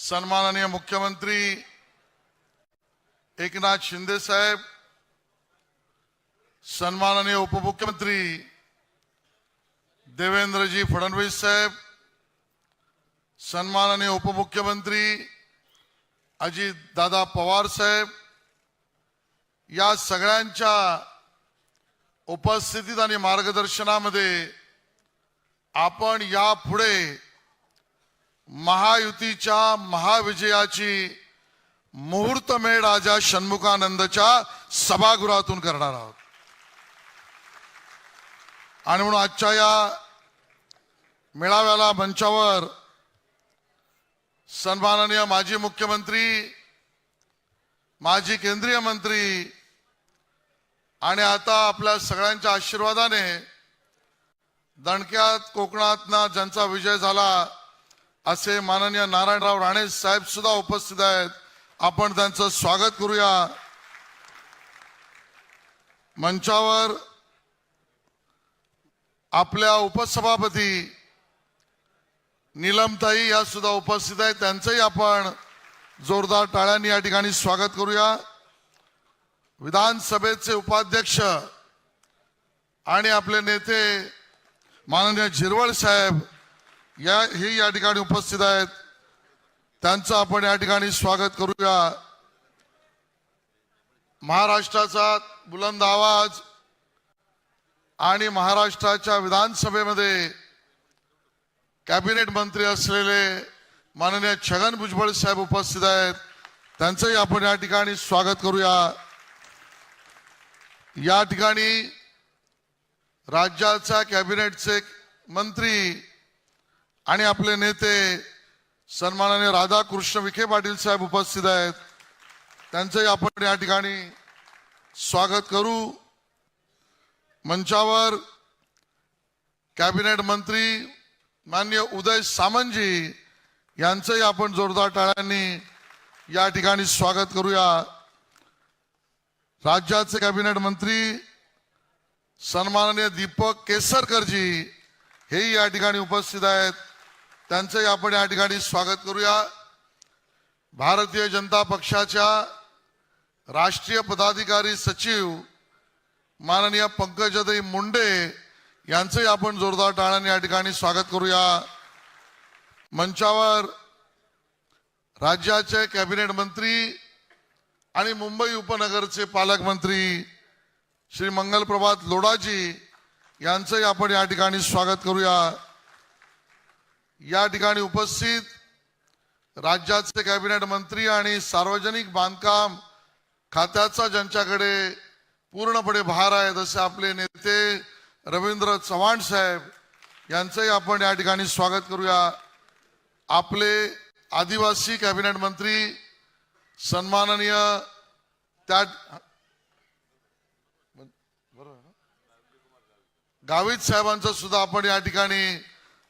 सन्माननीय मुख्यमंत्री एकनाथ शिंदे साहेब सन्माननीय उपमुख्यमंत्री देवेंद्रजी फडणवीस साहेब सन्माननीय उपमुख्यमंत्री अजित दादा पवार साहेब या सगळ्यांच्या उपस्थितीत आणि मार्गदर्शनामध्ये आपण यापुढे महायुतीच्या महाविजयाची मुहूर्तमेढ राजा षण्मुखानंदच्या सभागृहातून करणार आहोत. आणि म्हणून आजच्या या मेळाव्याला मंचावर सन्माननीय माजी मुख्यमंत्री माजी केंद्रीय मंत्री आणि आता आपल्या सगळ्यांच्या आशीर्वादाने दणक्यात कोकणातनं ज्यांचा विजय झाला असे माननीय नारायणराव राणे साहेब सुद्धा उपस्थित आहेत. आपण त्यांचं स्वागत करूया. मंचावर आपल्या उपसभापती नीलमताई या सुद्धा उपस्थित आहेत. त्यांचंही आपण जोरदार टाळ्यांनी या ठिकाणी स्वागत करूया. विधानसभेचे उपाध्यक्ष आणि आपले नेते माननीय झिरवळ साहेब या हे या ठिकाणी उपस्थित आहेत. त्यांचं आपण या ठिकाणी स्वागत करूया. महाराष्ट्राचा बुलंद आवाज आणि महाराष्ट्राच्या विधानसभेमध्ये कॅबिनेट मंत्री असलेले माननीय छगन भुजबळ साहेब उपस्थित आहेत. त्यांचंही आपण या ठिकाणी स्वागत करूया. या ठिकाणी राज्याच्या कॅबिनेटचे मंत्री आणि आपले नेते सन्मानाने राधाकृष्ण विखे पाटील साहेब उपस्थित आहेत. त्यांचंही आपण या ठिकाणी स्वागत करू. मंचावर कॅबिनेट मंत्री मान्य उदय सामंतजी यांचंही आपण जोरदार टाळ्यांनी या ठिकाणी स्वागत करूया. राज्याचे कॅबिनेट मंत्री सन्माननीय दीपक केसरकरजी हेही या ठिकाणी उपस्थित आहेत. त्यांचंही आपण या ठिकाणी स्वागत करूया. भारतीय जनता पक्षाच्या राष्ट्रीय पदाधिकारी सचिव माननीय पंकजाताई मुंडे यांचंही आपण जोरदार टाळ्याने या ठिकाणी स्वागत करूया. मंचावर राज्याचे कॅबिनेट मंत्री आणि मुंबई उपनगरचे पालकमंत्री श्री मंगलप्रभात लोडाजी यांचंही आपण या ठिकाणी स्वागत करूया. या ठिकाणी उपस्थित राज्याचे कॅबिनेट मंत्री आणि सार्वजनिक बांधकाम खात्याचा ज्यांच्याकडे पूर्णपणे भार आहे जसे आपले नेते रवींद्र चव्हाण साहेब यांचंही आपण या ठिकाणी स्वागत करूया. आपले आदिवासी कॅबिनेट मंत्री सन्माननीय त्या गावित साहेबांचं सुद्धा आपण या ठिकाणी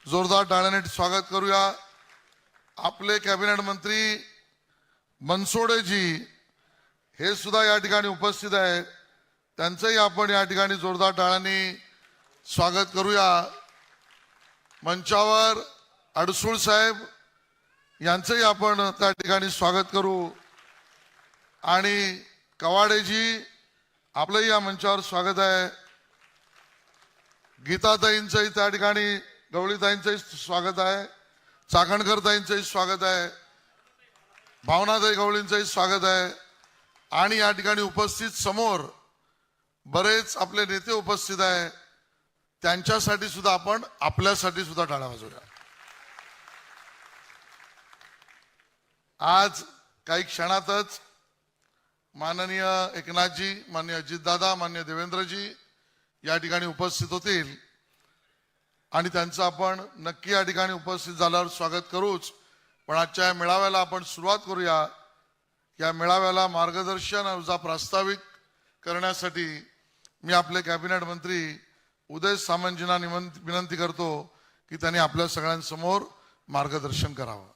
जोरदार टाळ्याने स्वागत करूया. आपले कॅबिनेट मंत्री मनसोडेजी हे सुद्धा या ठिकाणी उपस्थित आहेत त्यांचंही आपण या ठिकाणी जोरदार टाळ्यांनी स्वागत करूया. मंचावर अडसूळ साहेब यांचंही आपण त्या ठिकाणी स्वागत करू. आणि कवाडेजी आपलंही या मंचावर स्वागत आहे. गीताताईंचंही त्या ठिकाणी गवळीताईंचंही स्वागत आहे चाकणकरताईंचंही स्वागत आहे भावनाताई गवळींचंही स्वागत आहे. आणि या ठिकाणी उपस्थित समोर बरेच आपले नेते उपस्थित आहे. त्यांच्यासाठी सुद्धा आपण आपल्यासाठी सुद्धा टाळा वाजवूया. आज काही क्षणातच माननीय एकनाथजी माननीय अजितदादा मान्य देवेंद्रजी या ठिकाणी उपस्थित होतील. आणि त्यांचं आपण नक्की या ठिकाणी उपस्थित झाल्यावर स्वागत करूच. पण आजच्या या मेळाव्याला आपण सुरुवात करूया. या मेळाव्याला मार्गदर्शन अर्जा प्रास्ताविक करण्यासाठी मी आपले कॅबिनेट मंत्री उदय सामंतजींना निमंत विनंती करतो की त्यांनी आपल्या सगळ्यांसमोर मार्गदर्शन करावं.